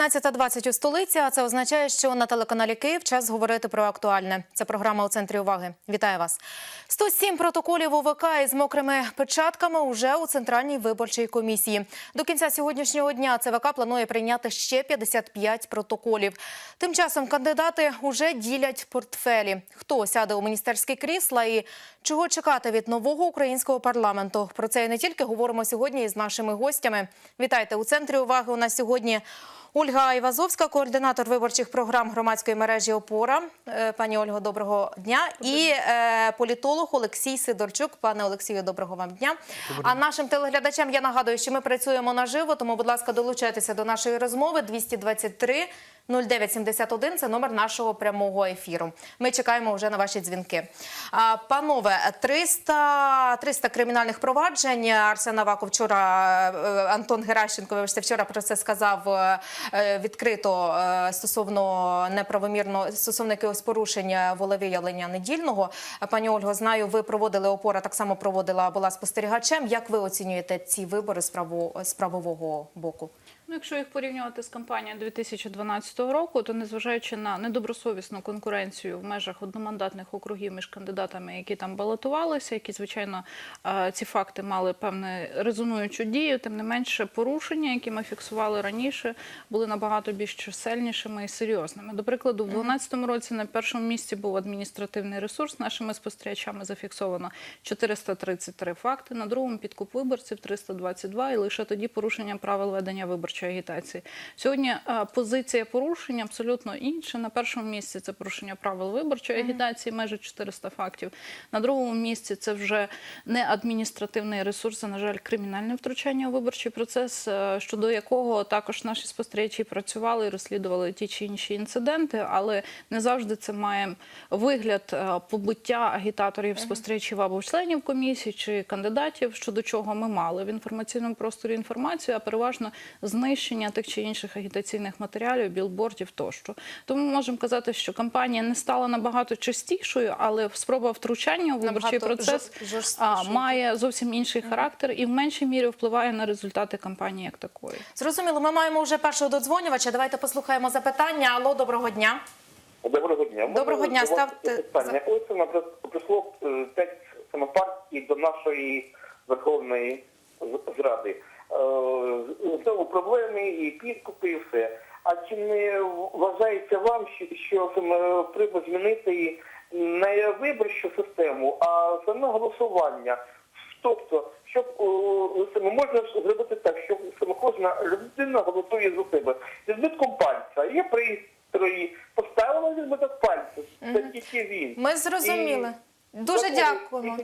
16.20 у столиці, а це означає, що на телеканалі Київ час говорити про актуальне. Це програма у центрі уваги. Вітаю вас. 107 протоколів УВК із мокрими печатками уже у центральній виборчій комісії. До кінця сьогоднішнього дня ЦВК планує прийняти ще 55 протоколів. Тим часом кандидати уже ділять портфелі. Хто сяде у міністерські крісла і чого чекати від нового українського парламенту? Про це і не тільки говоримо сьогодні із нашими гостями. Вітайте у центрі уваги. У нас сьогодні. Ольга Івазовська, координатор виборчих програм громадської мережі ОПОРА. Е, Пані Ольго, доброго дня. І е, політолог Олексій Сидорчук. Пане Олексію, доброго вам дня. А нашим телеглядачам я нагадую, що ми працюємо наживо, тому, будь ласка, долучайтеся до нашої розмови 223 0971 – це номер нашого прямого ефіру. Ми чекаємо вже на ваші дзвінки. Панове, 300, 300 кримінальних проваджень. Арсен Аваков вчора, е, Антон Геращенко, вибачте, вчора про це сказав відкрито е, стосовно неправомірно, стосовно якогось порушення волевиявлення недільного. Е, Пані Ольго, знаю, ви проводили опора, так само проводила, була спостерігачем. Як ви оцінюєте ці вибори з право- з правового боку? Ну, якщо їх порівнювати з кампанією 2012 року, то незважаючи на недобросовісну конкуренцію в межах одномандатних округів між кандидатами, які там балотувалися, які звичайно ці факти мали певну резонуючу дію, тим не менше порушення, які ми фіксували раніше, були набагато більш чисельнішими і серйозними. До прикладу, в 2012 році на першому місці був адміністративний ресурс. Нашими спостерігачами зафіксовано 433 факти. На другому підкуп виборців 322, і лише тоді порушення правил ведення виборчої агітації. Сьогодні е, позиція порушення абсолютно інша. На першому місці це порушення правил виборчої агітації, майже 400 фактів. На другому місці це вже не адміністративний ресурс, а на жаль, кримінальне втручання у виборчий процес, е, щодо якого також наші спостерігачі працювали і розслідували ті чи інші інциденти, але не завжди це має вигляд е, побиття агітаторів, спостерігачів або членів комісії чи кандидатів, щодо чого ми мали в інформаційному просторі інформацію, а переважно знищення тих чи інших агітаційних матеріалів, білбордів тощо. Тому ми можемо казати, що кампанія не стала набагато частішою, але спроба втручання у виборчий Набагато процес жор- а, має зовсім інший характер і в меншій мірі впливає на результати кампанії як такої. Зрозуміло, ми маємо вже першого додзвонювача. Давайте послухаємо запитання. Алло, доброго дня. Доброго дня. Доброго дня, ставте- питання. Ось нас прийшло е, п'ять самопартій до нашої Верховної Зради. Е, Знову проблеми і підкупи, і все. А чи не вважається вам, що, що треба змінити не виборчу систему, а саме голосування? Тобто, щоб саме можна зробити так, що саме кожна людина голосує за себе. З відбитком пальця є пристрої, поставила відбиток пальця, це тільки він. Ми зрозуміли. Дуже дякуємо.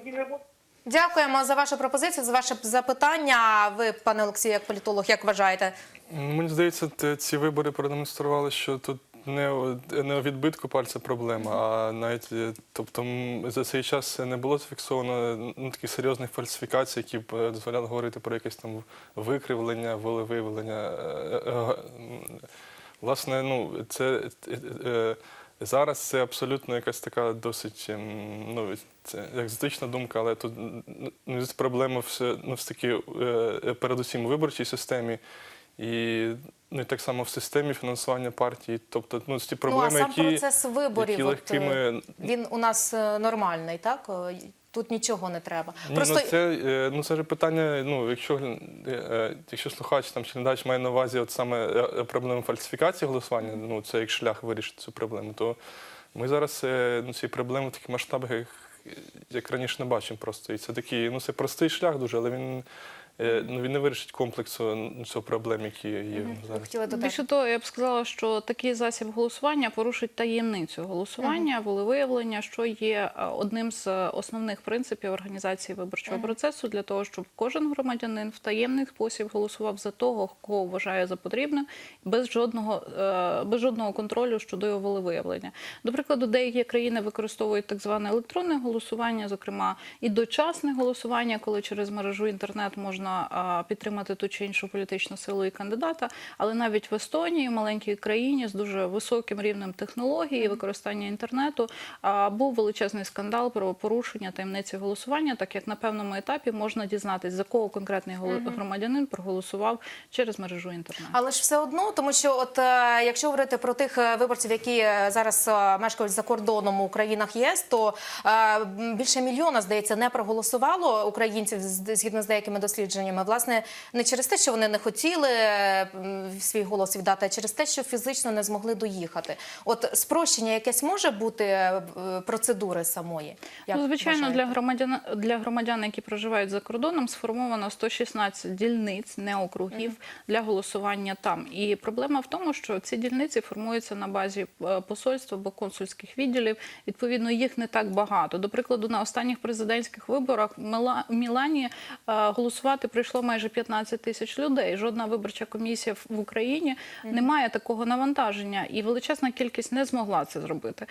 Дякуємо за вашу пропозицію, за ваше запитання. Ви, пане Олексію, як політолог, як вважаєте? Мені здається, ці вибори продемонстрували, що тут не у, відбитку пальця проблема, а навіть е, тобто за цей час не було зафіксовано ну, таких серйозних фальсифікацій, які б е, дозволяли говорити про якесь там викривлення, волевиявлення. Е, Власне, ну це зараз це абсолютно якась така досить ем, ну це екзотична думка, але тут ну, проблема все ну, все таки е, передусім у виборчій системі. І, ну, і так само в системі фінансування партії. Тобто, ну, ці проблеми, ну, а сам які, процес виборів, які легкими. е, він у нас е, нормальний, так? Тут нічого не треба. Ні, Просто ну, це, е, ну, це ж питання, ну, якщо, е, якщо слухач там, чи глядач має на увазі от саме е, проблему фальсифікації голосування, ну, це як шлях вирішити цю проблему, то ми зараз ну, ці проблеми в таких масштабах, як, раніше не бачимо просто. І це такий, ну, це простий шлях дуже, але він, ну, він не вирішить комплексу цього проблем, які є зараз. Більше того, я б сказала, що такий засіб голосування порушить таємницю голосування, волевиявлення, що є е, одним з е, основних принципів організації виборчого процесу для того, щоб кожен громадянин в таємний спосіб голосував за того, кого вважає за потрібне, без жодного е, без жодного контролю щодо його волевиявлення. До прикладу, деякі країни використовують так зване електронне голосування, зокрема і дочасне голосування, коли через мережу інтернет можна можна підтримати ту чи іншу політичну силу і кандидата. Але навіть в Естонії, маленькій країні з дуже високим рівнем технологій і використання інтернету, був величезний скандал про порушення таємниці голосування, так як на певному етапі можна дізнатись, за кого конкретний громадянин проголосував через мережу інтернету. Але ж все одно, тому що, от е, якщо говорити про тих е, виборців, які е, зараз мешкають за кордоном у країнах ЄС, то більше мільйона, здається, не проголосувало українців згідно з деякими дослідженнями. Власне, не через те, що вони не хотіли е, свій голос віддати, а через те, що фізично не змогли доїхати. От спрощення якесь може бути е, процедури самої. Як ну, звичайно, вважаєте? для громадян для громадян, які проживають за кордоном, сформовано 116 дільниць, не округів для голосування там. І проблема в тому, що ці дільниці формуються на базі е, посольств або консульських відділів. Відповідно, їх не так багато. До прикладу, на останніх президентських виборах в Мілані е, голосувати прийшло майже 15 тисяч людей. Жодна виборча комісія в- Україні не має такого навантаження, і величезна кількість не змогла це зробити.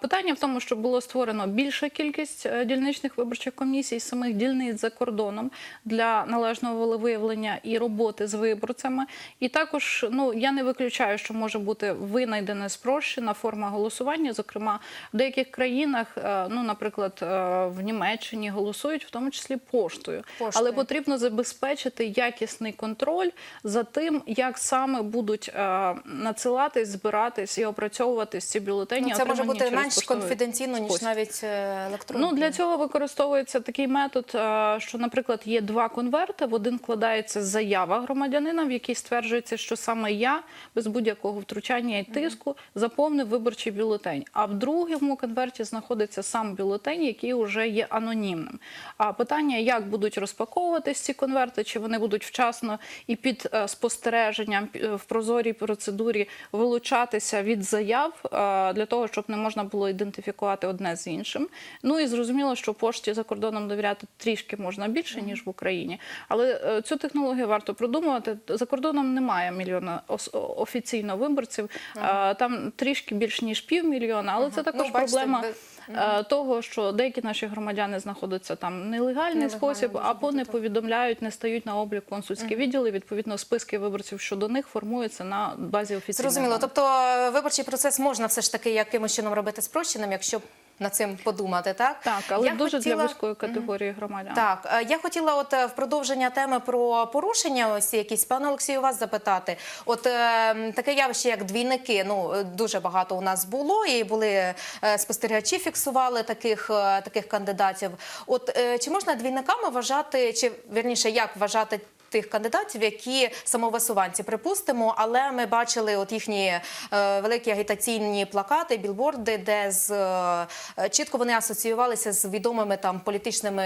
Питання в тому, що було створено більша кількість е, дільничних виборчих комісій, самих дільниць за кордоном для належного волевиявлення і роботи з виборцями. І також ну я не виключаю, що може бути винайдена спрощена форма голосування. Зокрема, в деяких країнах, е, ну наприклад, е, в Німеччині голосують в тому числі поштою, Поштою. але потрібно забезпечити якісний контроль за тим, як саме будуть е, надсилатись, збиратись і опрацьовуватись ці бюлетені. Ну, це може бути менш конфіденційно, ніж спосіб. навіть е, електронно. Ну для цього використовується такий метод, е, що, наприклад, є два конверти. В один вкладається заява громадянина, в якій стверджується, що саме я без будь-якого втручання і тиску заповнив виборчий бюлетень. А в другому конверті знаходиться сам бюлетень, який вже є анонімним. А питання, як будуть розпаковуватись ці конверти, чи вони будуть вчасно і під е, спостереженням в прозорій процедурі вилучатися від заяв е, для того, щоб не можна було ідентифікувати одне з іншим. Ну і зрозуміло, що пошті за кордоном довіряти трішки можна більше ніж в Україні, але е, цю технологію варто продумувати. За кордоном немає мільйона офіційно виборців. Там трішки більш ніж півмільйона, але це також Ну, бачите, проблема. Е, Того, що деякі наші громадяни знаходяться там нелегальний Нелегально спосіб, або не повідомляють, не стають на облік консульські відділи. Відповідно, списки виборців щодо них формуються на базі офіційних Зрозуміло. Тобто виборчий процес можна все ж таки якимось чином робити спрощеним, якщо над цим подумати, так? Так, але Я дуже хотіла- для вузької категорії громадян. Так, е, я хотіла от е, в продовження теми про порушення ось якісь, пане Олексію, вас запитати. От е, таке явище, як двійники, ну дуже багато у нас було, і були е, спостерігачі, фіксували таких, е, таких кандидатів. От е, чи можна двійниками вважати, чи вірніше, як вважати? Тих кандидатів, які самовисуванці, припустимо, але ми бачили от їхні е, великі агітаційні плакати, білборди, де з е, чітко вони асоціювалися з відомими там політичними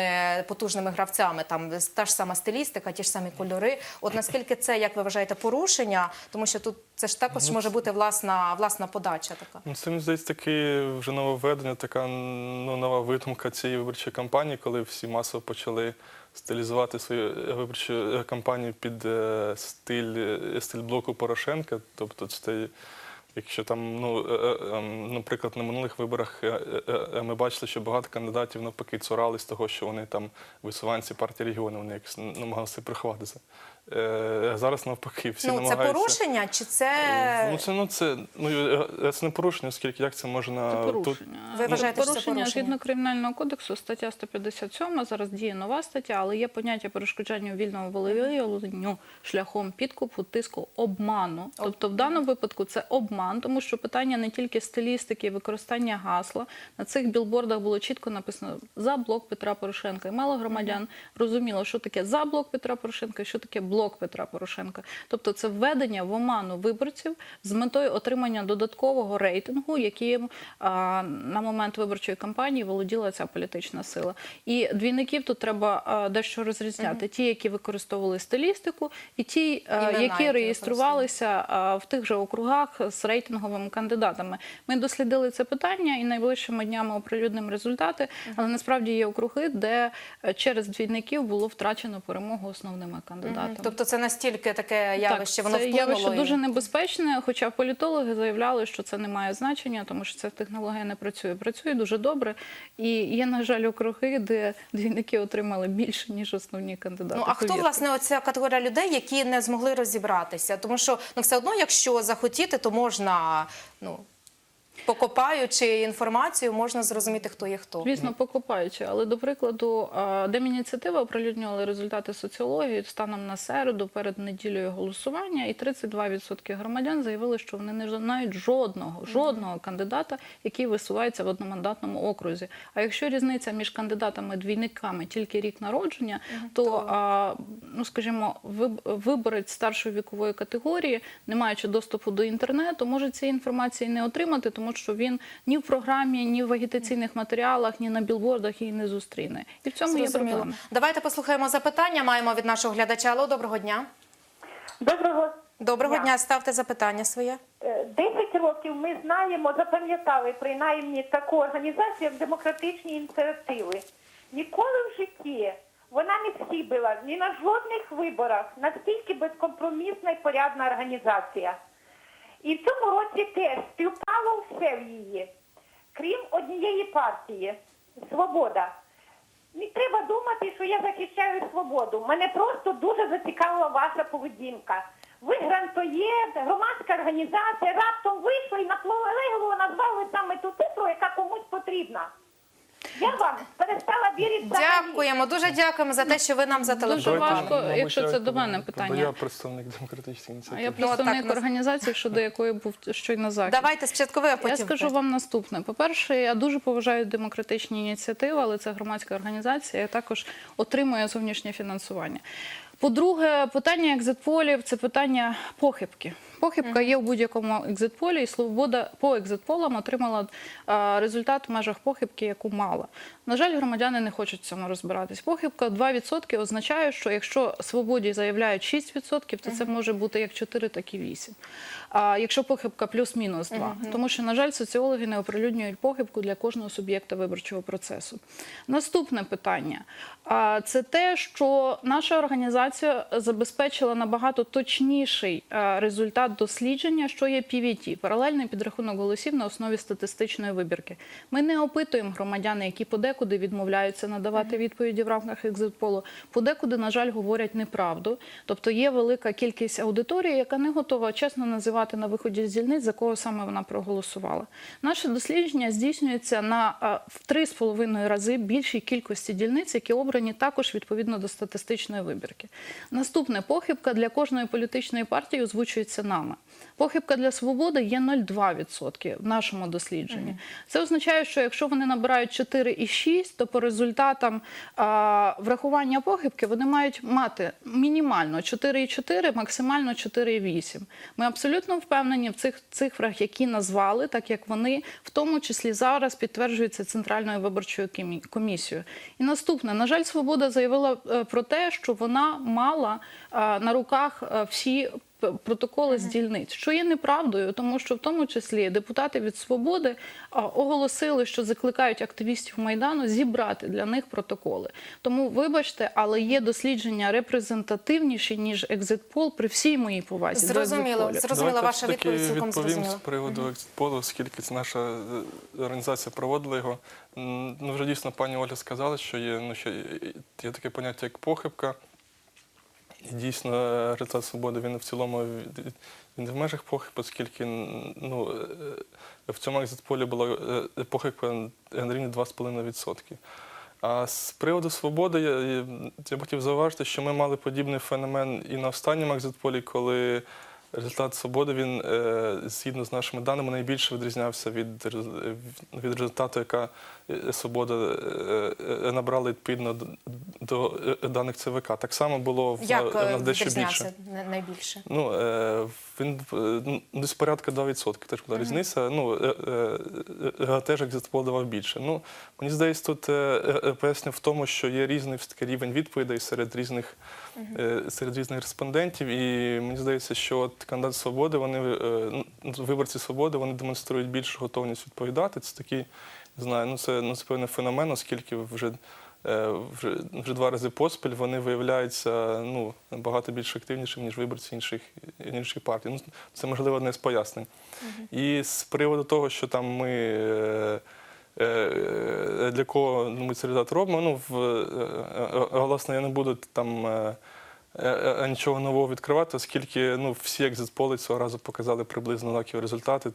потужними гравцями. Там та ж сама стилістика, ті ж самі кольори. От наскільки це, як ви вважаєте, порушення, тому що тут це ж також може бути власна власна подача така. Ну, це мені здається таке вже нововведення, така ну, нова видумка цієї виборчої кампанії, коли всі масово почали стилізувати свою е, виборчу е, кампанію під е, стиль, стиль блоку Порошенка. Тобто, це якщо там, ну, ем, наприклад, на минулих виборах ми бачили, що багато кандидатів навпаки цурались того, що вони там висуванці партії регіону, вони якось намагалися приховати Е, Зараз навпаки, всі ну це порушення, чи це Ну це ну це ну е, це не порушення, оскільки як це можна Це тут порушення. Ви вважаєте, що це порушення порушення? згідно кримінального кодексу, стаття 157, зараз діє нова стаття, але є поняття перешкоджання вільному волевиявленню шляхом підкупу, тиску, обману. Тобто в даному випадку це обман, тому що питання не тільки стилістики, використання гасла. На цих білбордах було чітко написано за блок Петра Порошенка. І мало громадян розуміло, що таке за блок Петра Порошенка, і що таке блок Петра Порошенка. Тобто це введення в оману виборців з метою отримання додаткового рейтингу, яким а, на момент виборчої кампанії володіла ця політична сила. І двійників тут треба а, дещо розрізняти: ті, які використовували стилістику, і ті, а, які які реєструвалися а, в тих же округах з рейтинговими кандидатами. Ми дослідили це питання і найближчими днями оприлюднимо результати. Але насправді є округи, де е, через двійників було втрачено перемогу основними кандидатами. Тобто це настільки таке явище, так, воно це вплинуло. явище дуже небезпечне, хоча політологи заявляли, що це не має значення, тому що ця технологія не працює. Працює дуже добре. І є, на жаль, округи, де двійники отримали більше, ніж основні кандидати. Ну а хто власне оця категорія людей, які не змогли розібратися? Тому що ну все одно, якщо захотіти, то можна ну покопаючи інформацію, можна зрозуміти, хто є хто. Звісно, покупаючи. Але до прикладу, Демініціатива оприлюднювала результати соціології станом на середу перед неділею голосування, і 32% громадян заявили, що вони не знають жодного, жодного кандидата, який висувається в одномандатному окрузі. А якщо різниця між кандидатами-двійниками тільки рік народження, то, ну скажімо, виб- виборець старшої вікової категорії, не маючи доступу до інтернету, може цієї інформації не отримати, тому що він ні в програмі, ні в агітаційних матеріалах, ні на білбордах її не зустріне. І в цьому є Зрозуміло. проблема. Давайте послухаємо запитання. Маємо від нашого глядача. Алло, доброго дня. Доброго Доброго дня. дня. Ставте запитання своє. Е, 10 років ми знаємо, запам'ятали принаймні таку організацію, як демократичні ініціативи. Ніколи в житті вона не схибила ні на жодних виборах настільки безкомпромісна і порядна організація. І в цьому році теж співпало все в її, крім однієї партії Свобода. Не треба думати, що я захищаю свободу. Мене просто дуже зацікавила ваша поведінка. Ви грантоєд, громадська організація, раптом вийшли і наполегливо назвали саме ту цифру, яка комусь потрібна. Я вам перестала вірити. Дякуємо, дуже дякуємо за те, що ви нам зателефонували. важко, Мабуть, якщо це до мене бо питання. Я представник демократичної А ініціативи. я Ну, представник так, нас- організації, щодо якої був щойно захід. Давайте спочатку ви, а потім Я скажу вам наступне. По-перше, я дуже поважаю демократичні ініціативи, але це громадська організація, яка також отримує зовнішнє фінансування. По-друге, питання екзитполів це питання похибки. Похибка є в будь-якому екзитполі, і свобода по екзитполам отримала результат в межах похибки, яку мала. На жаль, громадяни не хочуть в цьому розбиратись. Похибка 2% означає, що якщо свободі заявляють 6%, то це може бути як 4, так і 8. А якщо похибка плюс-мінус 2. Тому що, на жаль, соціологи не оприлюднюють похибку для кожного суб'єкта виборчого процесу. Наступне питання це те, що наша організація забезпечила набагато точніший а, результат дослідження, що є PVT – паралельний підрахунок голосів на основі статистичної вибірки. Ми не опитуємо громадян, які подекуди відмовляються надавати відповіді в рамках екзитполу, подекуди, на жаль, говорять неправду. Тобто є велика кількість аудиторії, яка не готова чесно називати на виході з дільниць, за кого саме вона проголосувала. Наше дослідження здійснюється на в 3,5 рази більшій кількості дільниць, які обрані також відповідно до статистичної вибірки. Наступне похибка для кожної політичної партії озвучується нами. Похибка для свободи є 0,2% в нашому дослідженні. Це означає, що якщо вони набирають 4,6, то по результатам а, врахування похибки вони мають мати мінімально 4,4, максимально 4,8. Ми абсолютно впевнені в цих цифрах, які назвали, так як вони в тому числі зараз підтверджуються Центральною виборчою комісією. І наступне, на жаль, свобода заявила е, про те, що вона мала е, на руках е, всі протоколи з дільниць, що є неправдою, тому що в тому числі депутати від свободи оголосили, що закликають активістів майдану зібрати для них протоколи. Тому, вибачте, але є дослідження репрезентативніші ніж екзитпол при всій моїй повазі. Зрозуміло, зрозуміла ваша відповідь, цілком відповім з приводу екзитполу, оскільки це наша е, організація проводила його. Ну, вже дійсно пані Оля сказала, що є, ну, що є- є таке поняття, як похибка. І дійсно, е, результат свободи він в цілому він в межах похиб, оскільки ну, е, в цьому екзитполі була е, похибка на рівні 2,5%. А з приводу свободи я, я, хотів зауважити, що ми мали подібний феномен і на останньому екзитполі, коли результат свободи він е, згідно з нашими даними найбільше відрізнявся від, від результату, яка е, свобода е, е, відповідно до, е, даних ЦВК. Так само було в, Як е, дещо більше. на- найбільше? Ну, е, він е, ну, десь порядка 2% теж була різниця. Ну, е, е, е, теж екзитпол давав більше. Ну, мені здається, тут е, е, поясню в тому, що є різний все-таки рівень відповідей серед різних, е, серед різних респондентів. І мені здається, що от кандидат свободи, вони, е, виборці свободи, вони демонструють більшу готовність відповідати. Це такий, знаю, ну це, ну, це певний феномен, оскільки вже е, вже, вже два рази поспіль вони виявляються ну, набагато більш активнішими, ніж виборці інших, інших партій. Ну, це, можливо, одне з пояснень. І з приводу того, що там ми. е, е, Для кого ми цей результат робимо? Ну, в, власне, я не буду там нічого нового відкривати, оскільки ну, всі екзитполи цього разу показали приблизно однакові результати.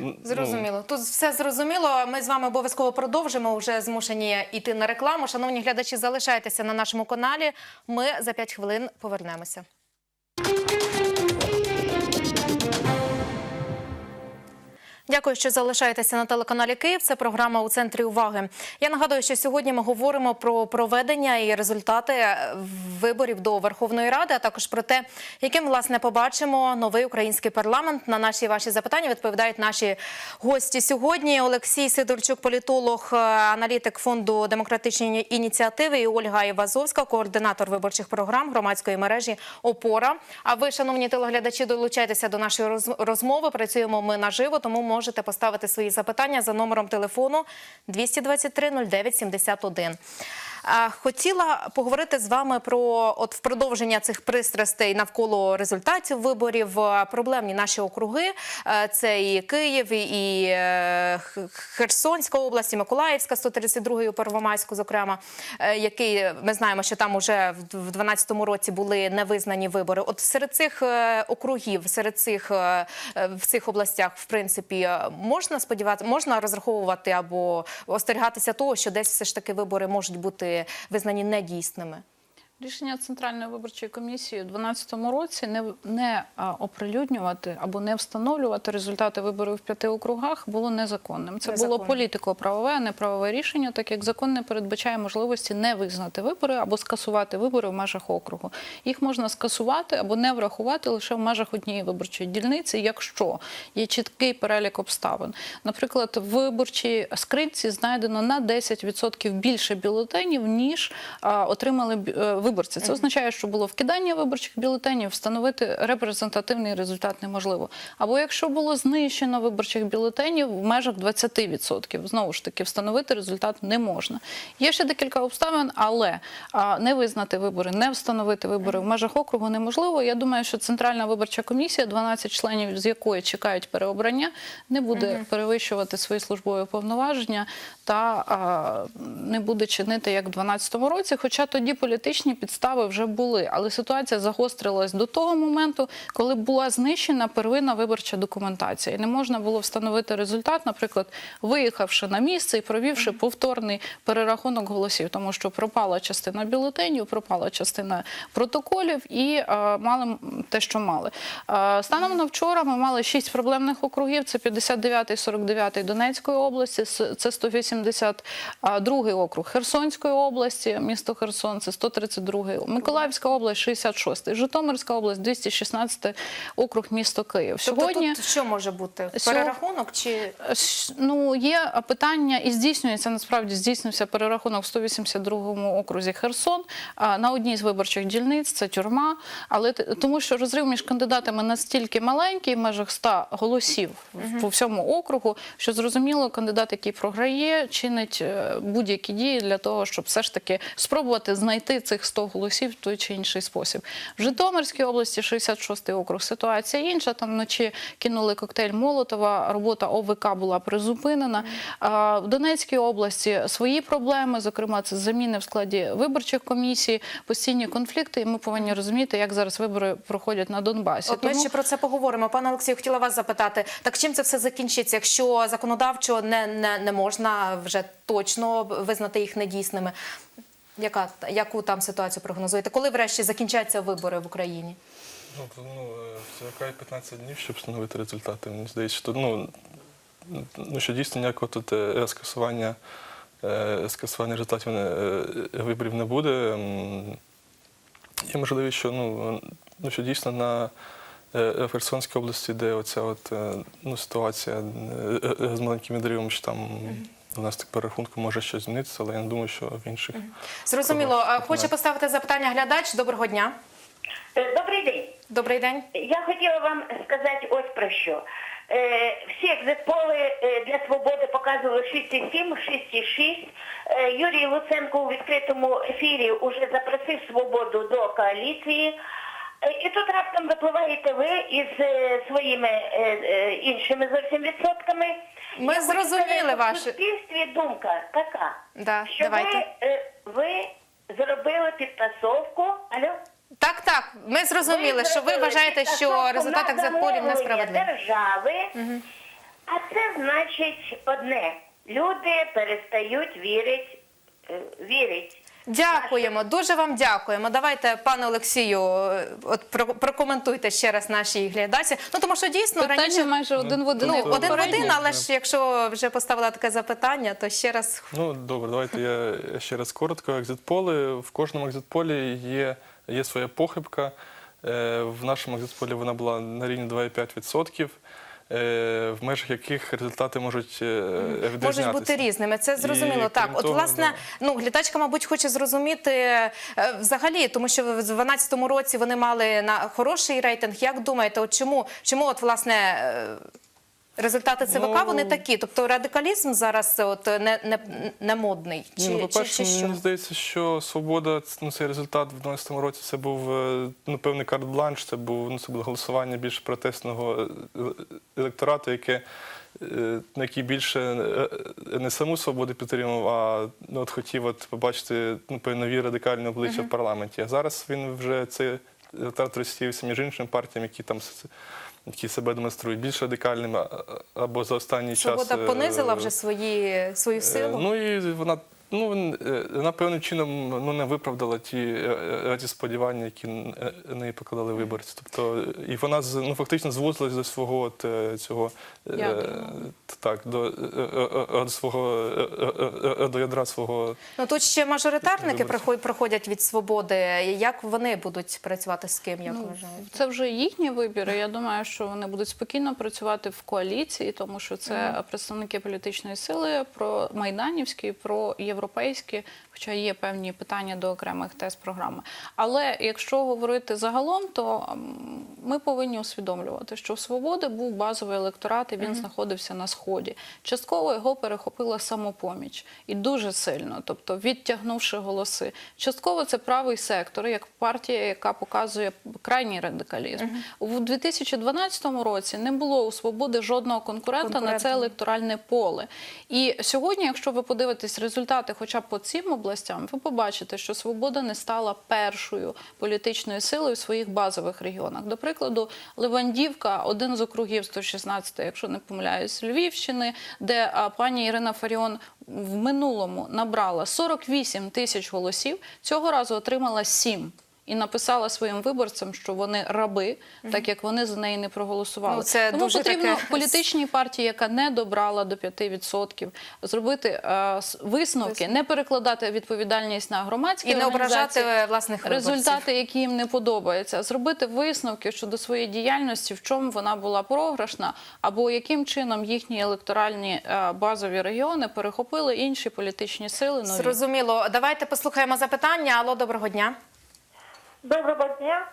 Ну, Зрозуміло. Тут все зрозуміло. Ми з вами обов'язково продовжимо. Вже змушені йти на рекламу. Шановні глядачі, залишайтеся на нашому каналі. Ми за 5 хвилин повернемося. Дякую, що залишаєтеся на телеканалі Київ. Це програма у центрі уваги. Я нагадую, що сьогодні ми говоримо про проведення і результати е, виборів до Верховної Ради, а також про те, яким власне побачимо новий український парламент. На наші ваші запитання відповідають наші гості сьогодні. Олексій Сидорчук, політолог, е, аналітик фонду демократичні ініціативи, і Ольга Івазовська, координатор виборчих програм громадської мережі Опора. А ви, шановні телеглядачі, долучайтеся до нашої роз- розмови. Працюємо ми наживо, тому можете поставити свої запитання за номером телефону 223 09 71. Хотіла поговорити з вами про от в продовження цих пристрастей навколо результатів виборів. е, Проблемні наші округи. Е, Це і Київ, і е, Херсонська область, і Миколаївська, 132-ї у Первомайську, зокрема, який ми знаємо, що там уже в 12-му році були невизнані вибори. От серед цих округів, серед цих в цих областях, в принципі, можна сподіватися, можна розраховувати або остерігатися того, що десь все ж таки вибори можуть бути визнані недійсними. Рішення Центральної виборчої комісії у 2012 році не, не а, оприлюднювати або не встановлювати результати виборів в п'яти округах було незаконним. Це було політико-правове, а не правове рішення, так як закон не передбачає можливості не визнати вибори або скасувати вибори в межах округу. Їх можна скасувати або не врахувати лише в межах однієї виборчої дільниці, якщо є чіткий перелік обставин. Наприклад, в виборчій скринці знайдено на 10% більше бюлетенів, ніж а, отримали б- виборці. Це означає, що було вкидання виборчих бюлетенів, встановити репрезентативний результат неможливо. Або якщо було знищено виборчих бюлетенів в межах 20%, знову ж таки, встановити результат не можна. Є ще декілька обставин, але не визнати вибори, не встановити вибори в межах округу неможливо. Я думаю, що Центральна виборча комісія, 12 членів з якої чекають переобрання, не буде перевищувати свої службові повноваження та не буде чинити як в 2012 році. Хоча тоді політичні підстави вже були. Але ситуація загострилась до того моменту, коли була знищена первинна виборча документація. І не можна було встановити результат, наприклад, виїхавши на місце і провівши повторний перерахунок голосів, тому що пропала частина бюлетенів, пропала частина протоколів і е, мали те, що мали. Е, станом на вчора ми мали шість проблемних округів: це 59 і 49 Донецької області, це 182 округ Херсонської області, місто Херсон, це 132 Миколаївська область, 66 Житомирська область, 216 округ, місто Київ. Тобто тут що може бути? Перерахунок чи Ну, є питання, і здійснюється насправді здійснився перерахунок в 182-му окрузі Херсон на одній з виборчих дільниць. Це тюрма. Але тому, що розрив між кандидатами настільки маленький, в межах 100 голосів в- по всьому округу, що зрозуміло, кандидат, який програє, чинить е, будь-які дії для того, щоб все ж таки спробувати знайти цих 100 голосів в той чи інший спосіб. В Житомирській області, 66-й округ, ситуація інша. Там вночі кинули коктейль Молотова, робота ОВК була призупинена. А В Донецькій області свої проблеми, зокрема, це заміни в складі виборчих комісій, постійні конфлікти. І ми повинні розуміти, як зараз вибори проходять на Донбасі. От ми ще про це поговоримо. Пане Олексію, хотіла вас запитати, так чим це все закінчиться, якщо законодавчо не, не, не можна вже точно визнати їх недійсними? Яка, яку там ситуацію прогнозуєте? Коли врешті закінчаться вибори в Україні? Ну, ну, е, це якрай 15 днів, щоб встановити результати. Мені здається, що, ну, ну, що дійсно ніякого тут е, скасування, е, скасування результатів не- е, виборів не буде. Є можливість, що, ну, ну, що дійсно на е, в Херсонській області, де оця от, е, ну, ситуація е, е, з маленьким відривом, що там у нас так перерахунку може щось змінитися, але я не думаю, що в інших. Зрозуміло. Хоче поставити запитання глядач. Доброго дня. Е, Добрий день. Добрий день. Я хотіла вам сказати ось про що. Е, всі екзитполи е, для свободи показували 6,7, 6,6. Е, Юрій Луценко у відкритому ефірі уже запросив свободу до коаліції. І тут раптом випливаєте ви із своїми іншими зовсім відсотками. Ми Я хочу зрозуміли сказати, в вашу- суспільстві думка така, Да, що давайте. ви, е, ви зробили підтасовку. Алло? Так, так. Ми зрозуміли, що ви зробили вважаєте, що результат на екзитполів замовлення несправедливий. держави, а це значить одне. Люди перестають вірити, е, вірить. Дякуємо, дуже вам дякуємо. Давайте, пане Олексію, е, от прокоментуйте ще раз наші глядачі. Ну тому що дійсно Питання раніше майже один в один. ну один в один, але ж якщо вже поставила таке запитання, то ще раз Ну добре, давайте я ще раз коротко. Екзитполи в кожному екзитполі є, є своя похибка. Е, В нашому екзитполі вона була на рівні 2,5%, е, в межах яких результати можуть е, відрізнятися. можуть бути різними. Це зрозуміло. І, так, от того, власне, да. ну глядачка, мабуть, хоче зрозуміти е, взагалі, тому що в 2012 році вони мали на хороший рейтинг. Як думаєте, от чому чому от власне? Е, Результати ЦВК Ну, вони такі, тобто радикалізм зараз от не, не, не модний. Чи, ну, по-перше, чи що? мені здається, що свобода, ну, цей результат в 12-му році це був е, ну, певний карт-бланш, це був ну, це було голосування більш протестного е, електорату, яке е, на який більше е, не саму свободу підтримував, а ну, от хотів от побачити ну, нові радикальні обличчя в парламенті. А зараз він вже цей електорат розсіявся між іншими партіями, які там які себе демонструють більш радикальними, або за останній час. Свобода е, понизила вже свої, свою Е, силу. Ну і вона ну е, вона певним чином ну не виправдала ті е, е, ті сподівання, які е, на неї покладали виборці. Тобто е, і вона з- ну фактично звузилась до свого от, е, цього е, так до, е, е, е, до свого е, е, е, до ядра свого. Ну тут ще мажоритарники Виборці. проход- проходять від свободи. Як вони будуть працювати з ким? Як Ну, вважаєте? Це вже їхні вибіри. Я думаю, що вони будуть спокійно працювати в коаліції, тому що це представники політичної сили про майданівські, про європейські, хоча є певні питання до окремих тез програми. Але якщо говорити загалом, то ми повинні усвідомлювати, що у свободи був базовий електорат, і він знаходився на сході. Частково його перехопила самопоміч і дуже сильно, тобто відтягнувши голоси. Частково це правий сектор, як партія, яка показує крайній радикалізм. У 2012 році не було у свободи жодного конкурента, на це електоральне поле. І сьогодні, якщо ви подивитесь результати, хоча б по цим областям, ви побачите, що свобода не стала першою політичною силою в своїх базових регіонах. До прикладу, Левандівка, один з округів 116, якщо не помиляюсь, Львівщини, де пані Ірина Фаріон в минулому набрала 48 тисяч голосів, цього разу отримала 7. І написала своїм виборцям, що вони раби, так як вони за неї не проголосували. Ну, це Тому дуже потрібно таке- політичній партії, яка не добрала до 5%, зробити е, висновки, не перекладати відповідальність на громадські І не ображати власних виборців. результати, які їм не подобаються, зробити висновки щодо своєї діяльності, в чому вона була програшна, або яким чином їхні електоральні е, базові регіони перехопили інші політичні сили. Нові. Зрозуміло. Давайте послухаємо запитання. Алло, доброго дня. Доброго дня.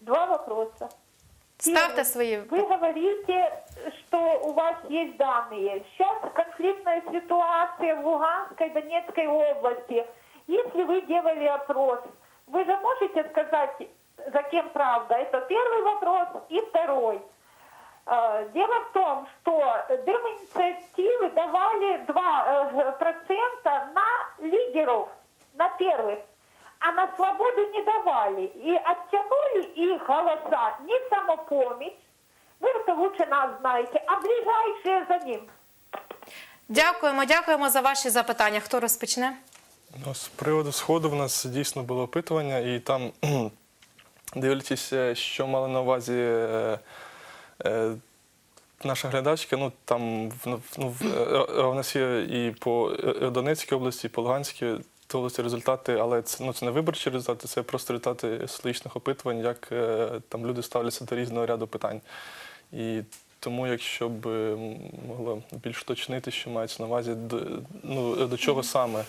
Два вопроса. Ставте Первый. свої Вы говорите, что у вас есть данные. Сейчас конфликтная ситуация в Луганской, Донецкой области. Если вы делали опрос, вы же можете сказать, за кем правда? Это первый вопрос. И второй. Э, Дело в том, что деминициативы давали 2% на лидеров, на первых, а на свободу не давали. И оттянули их голоса не самопомощь, вы это лучше нас знаете, а ближайшие за ним. дякуємо, дякуємо за ваші запитання. Хто розпочне? Ну, з приводу сходу в нас дійсно було опитування, і там, дивлячись, е, що мала на увазі е, е, наша глядачка, ну там в- ну, в, е, е, в нас є і по е, Донецькій області, і по Луганській області результати, але це, ну, це не виборчі результати, це просто результати соціологічних опитувань, як е, там люди ставляться до різного ряду питань. І тому, якщо б е, могла більш уточнити, що мається на увазі, до, ну, до чого саме,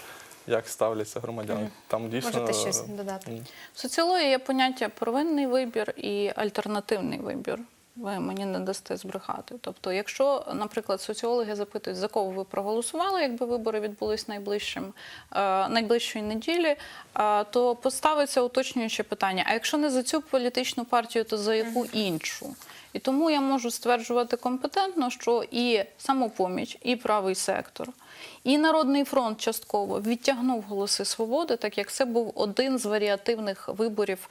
як ставляться громадяни. Там дійсно Можете щось додати? В соціології є поняття первинний вибір і альтернативний вибір. Ви мені не дасте збрехати. Тобто, якщо, наприклад, соціологи запитують, за кого ви проголосували, якби вибори відбулись найближчим е, найближчої неділі, е, то поставиться уточнююче питання: а якщо не за цю політичну партію, то за яку іншу? І тому я можу стверджувати компетентно, що і самопоміч, і правий сектор, і Народний фронт частково відтягнув голоси свободи, так як це був один з варіативних виборів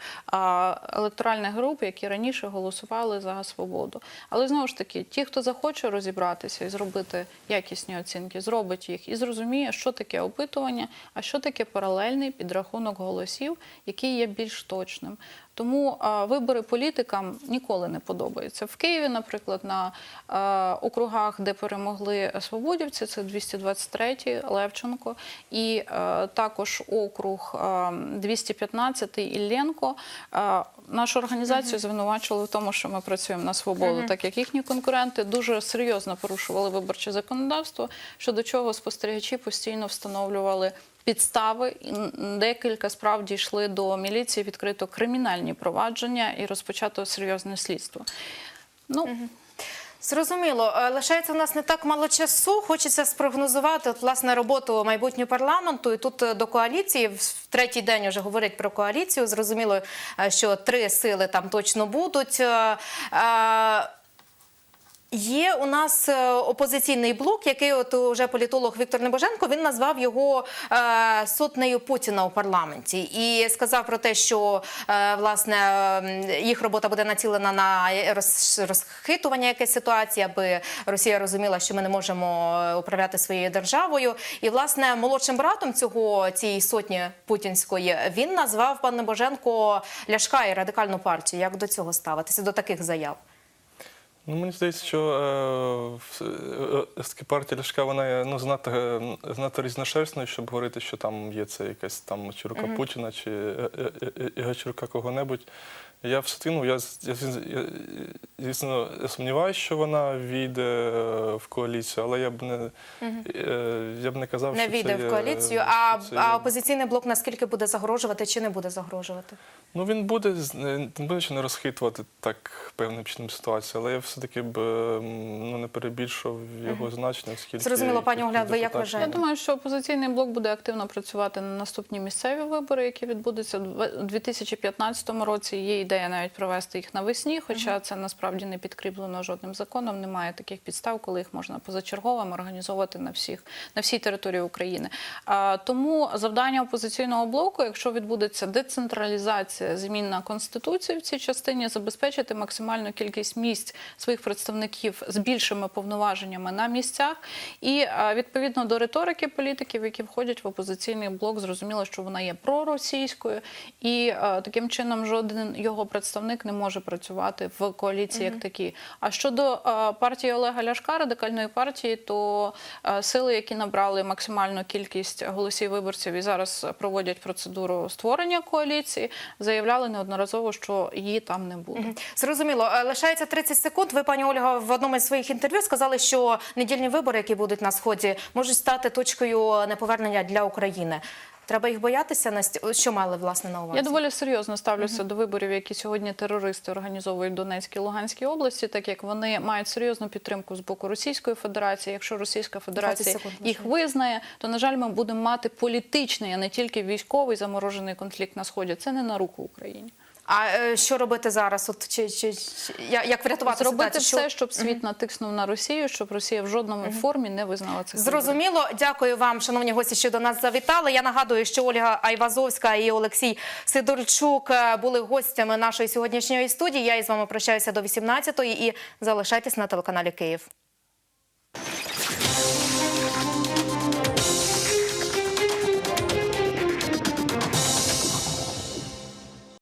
електоральних груп, які раніше голосували за свободу. Але знову ж таки, ті, хто захоче розібратися і зробити якісні оцінки, зробить їх і зрозуміє, що таке опитування, а що таке паралельний підрахунок голосів, який є більш точним. Тому а, вибори політикам ніколи не подобаються. В Києві, наприклад, на а, округах, де перемогли свободівці, це 223-й Левченко, і а, також округ а, 215-й Ілленко. А, нашу організацію звинувачували в тому, що ми працюємо на свободу, так як їхні конкуренти дуже серйозно порушували виборче законодавство, щодо чого спостерігачі постійно встановлювали підстави. Декілька справ дійшли до міліції, відкрито кримінальні провадження і розпочато серйозне слідство. Ну, Зрозуміло, Е, лишається у нас не так мало часу. Хочеться спрогнозувати власне роботу майбутнього парламенту. І тут е, до коаліції в третій день вже говорить про коаліцію. Зрозуміло, е, що три сили там точно будуть. Є у нас е, опозиційний блок, який от уже політолог Віктор Небоженко він назвав його е, сотнею Путіна у парламенті і сказав про те, що е, власне їх робота буде націлена на роз, розхитування якоїсь ситуації, аби Росія розуміла, що ми не можемо управляти своєю державою. І власне молодшим братом цього цієї сотні путінської він назвав пан Небоженко Ляшка і радикальну партію. Як до цього ставитися до таких заяв? Ну, мені здається, що е, е, таки партія Ляшка, вона є ну, знато, е, знато різношерстною, щоб говорити, що там є це якась там Чурка Путіна чи е, е, е, Іга кого-небудь. Я все-таки, ну, я, з- я, я, звісно, сумніваюся, що вона війде е, в коаліцію, але я б не, е, я б не казав, Не що війде це в коаліцію. що А, це а опозиційний блок наскільки буде загрожувати чи не буде загрожувати? Ну, він буде не буде ще не розхитувати так певним чином ситуацію, але я все-таки б ну, не перебільшував його значення, оскільки Зрозуміло, пані Оля, ви як депутатів- Я думаю, що опозиційний блок буде активно працювати на наступні місцеві вибори, які відбудуться у 2015 році. Є ідея навіть провести їх навесні, хоча це насправді не підкріплено жодним законом. Немає таких підстав, коли їх можна позачерговим організовувати на всіх на всій території України. А, тому завдання опозиційного блоку, якщо відбудеться децентралізація змін на конституцію в цій частині, забезпечити максимальну кількість місць своїх представників з більшими повноваженнями на місцях, і відповідно до риторики політиків, які входять в опозиційний блок, зрозуміло, що вона є проросійською, і таким чином жоден його представник не може працювати в коаліції як такі. А щодо партії Олега Ляшка, радикальної партії, то сили, які набрали максимальну кількість голосів виборців і зараз проводять процедуру створення коаліції, заявляли неодноразово, що її там не буде. Зрозуміло. Е, Лишається 30 секунд. Ви, пані Ольга, в одному із своїх інтерв'ю сказали, що недільні вибори, які будуть на сході, можуть стати точкою неповернення для України. Треба їх боятися Настя? Що мали власне на увазі? Я доволі серйозно ставлюся до виборів, які сьогодні терористи організовують в Донецькій і Луганській області, так як вони мають серйозну підтримку з боку Російської Федерації. Якщо Російська Федерація секунд, їх визнає, то на жаль, ми будемо мати політичний, а не тільки військовий заморожений конфлікт на сході. Це не на руку Україні. А е, що робити зараз? От чи, чи, чи я- як врятувати Зробити ситуацію? все, щоб світ натиснув на Росію, щоб Росія в жодному формі не визнала цих виборів. Зрозуміло, дякую вам, шановні гості, що до нас завітали. Я нагадую, що Ольга Айвазовська і Олексій Сидорчук е, були гостями нашої сьогоднішньої студії. Я із вами прощаюся до 18-ї і залишайтесь на телеканалі Київ.